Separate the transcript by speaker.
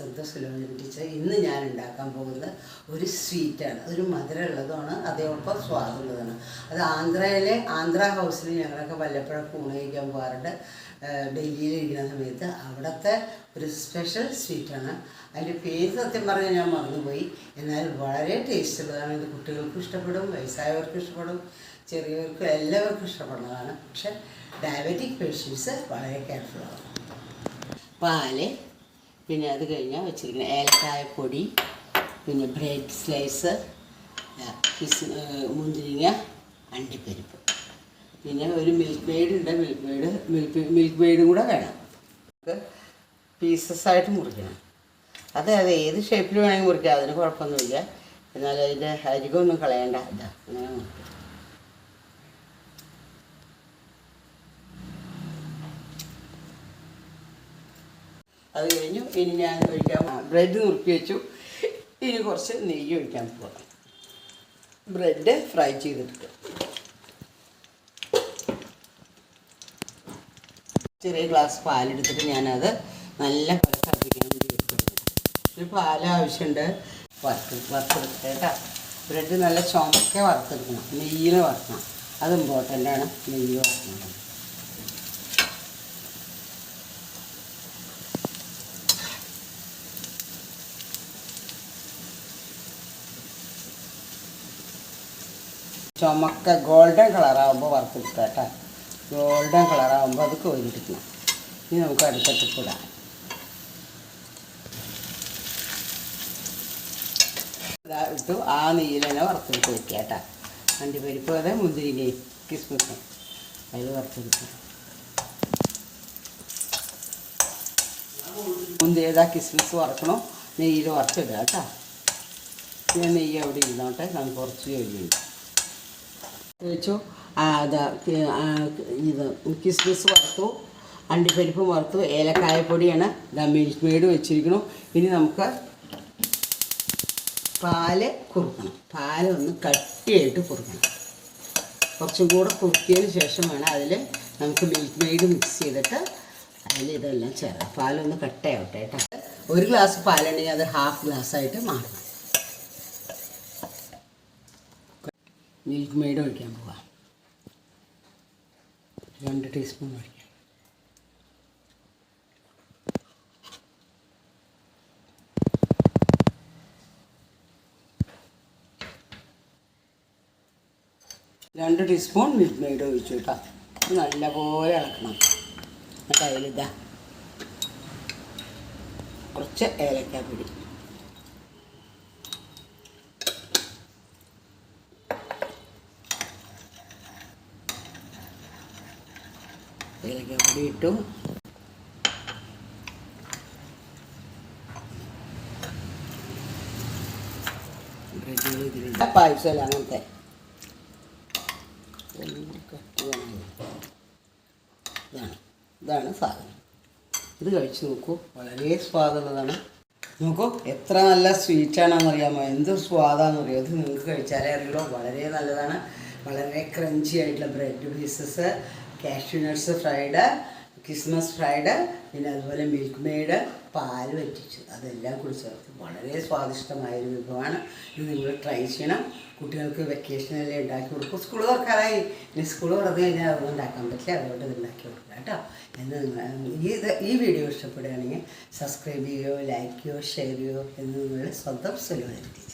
Speaker 1: സ്വന്തം സുലോചന ടീച്ചർ ഇന്ന് ഞാൻ ഉണ്ടാക്കാൻ പോകുന്നത് ഒരു സ്വീറ്റാണ് ഒരു മധുരമുള്ളതാണ് അതേപോലെ സ്വാദുള്ളതാണ്. അത് ആന്ധ്രയിലെ ആന്ധ്ര ഹൗസിൽ ഞങ്ങളൊക്കെ വല്ലപ്പോഴൊക്കെ ഊണ് കഴിക്കാൻ പോകാറുണ്ട്. ഡൽഹിയിൽ ഇരിക്കുന്ന സമയത്ത് അവിടുത്തെ ഒരു സ്പെഷ്യൽ സ്വീറ്റാണ് അതിന്റെ പേര് സത്യം പറഞ്ഞാൽ ഞാൻ മറന്നുപോയി. എന്നാൽ വളരെ ടേസ്റ്റ് ഉള്ളതാണ്. ഇത് കുട്ടികൾക്കും ഇഷ്ടപ്പെടും വയസ്സായവർക്കും ഇഷ്ടപ്പെടും ചെറിയവർക്കും എല്ലാവർക്കും ഇഷ്ടപ്പെടുന്നതാണ്. പക്ഷേ ഡയബറ്റിക് പേഷ്യൻസ് വളരെ കെയർഫുള്ളാണ് പാൽ പിന്നെ അത് കഴിഞ്ഞാൽ വെച്ചിരിക്കുന്ന ഏലക്കായപ്പൊടി പിന്നെ ബ്രെഡ് സ്ലൈസ് മുന്തിരിങ്ങ അണ്ടിപ്പരിപ്പ്. പിന്നെ ഒരു മിൽക്ക് മെയ്ഡ് ഉണ്ട്. മിൽക്ക് മെയ്ഡ് മിൽക്ക് മിൽക്ക് മെയ്ഡും കൂടെ വേണം. അത് പീസസ് ആയിട്ട് മുറിക്കണം. അത് അത് ഏത് ഷേപ്പിൽ വേണമെങ്കിൽ മുറിക്കാം. അതിന് കുഴപ്പമൊന്നുമില്ല. എന്നാൽ അതിന്റെ അരികൊന്നും കളയണ്ട. ഇതാ അങ്ങനെ മുറിക്കാം. അത് കഴിഞ്ഞു. ഇനി ഞാൻ ഒഴിക്കാൻ ബ്രെഡ് നുറുക്കി വെച്ചു. ഇനി കുറച്ച് നെയ്യ് ഒഴിക്കാൻ പോകാം ബ്രെഡ് ഫ്രൈ ചെയ്തെടുക്കുക ചെറിയ ഗ്ലാസ് പാലെടുത്തിട്ട് ഞാനത് നല്ല തിളപ്പിക്കാൻ വേണ്ടി ഒരു പാൽ ആവശ്യമുണ്ട്. വറുത്ത് വറുത്തെടുക്കുക കേട്ടോ. ബ്രെഡ് നല്ല ചുമക്കെ വറുത്തെടുക്കണം. നെയ്യിൽ വറുക്കണം. അത് ഇമ്പോർട്ടന്റ് ആണ്. നെയ്യ് വറുക്കുന്നത് ചുമക്ക ഗോൾഡൻ കളറാകുമ്പോൾ വറുത്തെടുക്കുക കേട്ടോ. ഗോൾഡൻ കളറാകുമ്പോൾ അത് കോരിയെടുക്കണം ഇനി നമുക്ക് അടുപ്പത്ത് ഇടാം. ഇട്ടു. ആ നെയ്യിൽ തന്നെ വറുത്തെടുത്ത് വെക്കുക കേട്ടോ. അണ്ടിപ്പരിപ്പ് അതെ മുന്തിരിങ്ങയും കിസ്മിസും അതിൽ വറുത്തെടുക്കുക മുന്തിരിതാ കിസ്മിസ് വറക്കണം? നെയ്യിൽ വറുത്തിടുക കേട്ടോ. പിന്നെ നെയ്യ് അവിടെ ഇരുന്നോട്ടെ. നമുക്ക് കുറച്ച് കഴിഞ്ഞുണ്ട് വെച്ചു ഇത് കിസ്മിസ് വറുത്തു അണ്ടിപ്പരിപ്പ് വറുത്തു ഏലക്കായപ്പൊടിയാണ് പൊടിയാണ്. മിൽക്ക് മെയ്ഡ് വെച്ചിരിക്കുന്നു. ഇനി നമുക്ക് പാൽ കുറുക്കണം. പാൽ ഒന്ന് കട്ടിയായിട്ട് കുറുക്കണം. കുറച്ചും കൂടെ കുറുക്കിയതിന് ശേഷം വേണം അതിൽ നമുക്ക് മിൽക്ക് മെയ്ഡ് മിക്സ് ചെയ്തിട്ട് അതിൽ ഇതെല്ലാം ചേർക്കാം. പാലൊന്ന് കട്ടയാവട്ടെ കേട്ടോ ഒരു ഗ്ലാസ് പാലുണ്ടെങ്കിൽ അത് ഹാഫ് ഗ്ലാസ് ആയിട്ട് മാറണം. മിൽക്ക് മെയ്ഡ് ഒഴിക്കാൻ പോവാം. രണ്ട് ടീസ്പൂൺ ഒഴിക്കാം. രണ്ട് ടീസ്പൂൺ മിൽക്ക് മെയ്ഡ് ഒഴിച്ചു കേട്ടോ. നല്ലപോലെ ഇളക്കണം. എന്നിട്ട് അതിലിതാ കുറച്ച് ഏലക്കാപ്പൊടി ഏലക്കാപ്പൊടി ഇട്ടു. പായസം അങ്ങനത്തെ. ഇതാണ്. ഇതാണ് സാധനം. ഇത് കഴിച്ച് നോക്കൂ. വളരെ സ്വാദുള്ളതാണ്. നോക്കൂ എത്ര നല്ല സ്വീറ്റാണെന്നറിയാമോ? എന്ത് സ്വാദാണെന്നറിയോ? ഇത് നിങ്ങൾക്ക് കഴിച്ചാലേ അറിയുള്ളൂ. വളരെ നല്ലതാണ്. വളരെ ക്രഞ്ചി ആയിട്ടുള്ള bread pieces cashew nuts fried Christmas fried പിന്നെ അതുപോലെ മിൽക്ക് മെയ്ഡ് പാൽ വറ്റിച്ചു അതെല്ലാം കൂടി ചേർത്ത് വളരെ സ്വാദിഷ്ടമായൊരു വിഭവമാണ്. ഇത് നിങ്ങൾ ട്രൈ ചെയ്യണം. കുട്ടികൾക്ക് വെക്കേഷനെല്ലാം ഉണ്ടാക്കി കൊടുക്കും. സ്കൂൾ തുറക്കാറായി. ഇനി സ്കൂൾ തുറന്നു കഴിഞ്ഞാൽ അതൊന്നും ഉണ്ടാക്കാൻ പറ്റില്ല. അതുകൊണ്ട് ഇത് ഉണ്ടാക്കി കൊടുക്കുക കേട്ടോ. എന്ന് നിങ്ങൾ ഈ ഈ വീഡിയോ ഇഷ്ടപ്പെടുകയാണെങ്കിൽ സബ്സ്ക്രൈബ് ചെയ്യുകയോ ലൈക്ക് ചെയ്യുകയോ ഷെയർ ചെയ്യുകയോ എന്ന് നിങ്ങളുടെ സ്വന്തം സുലഭം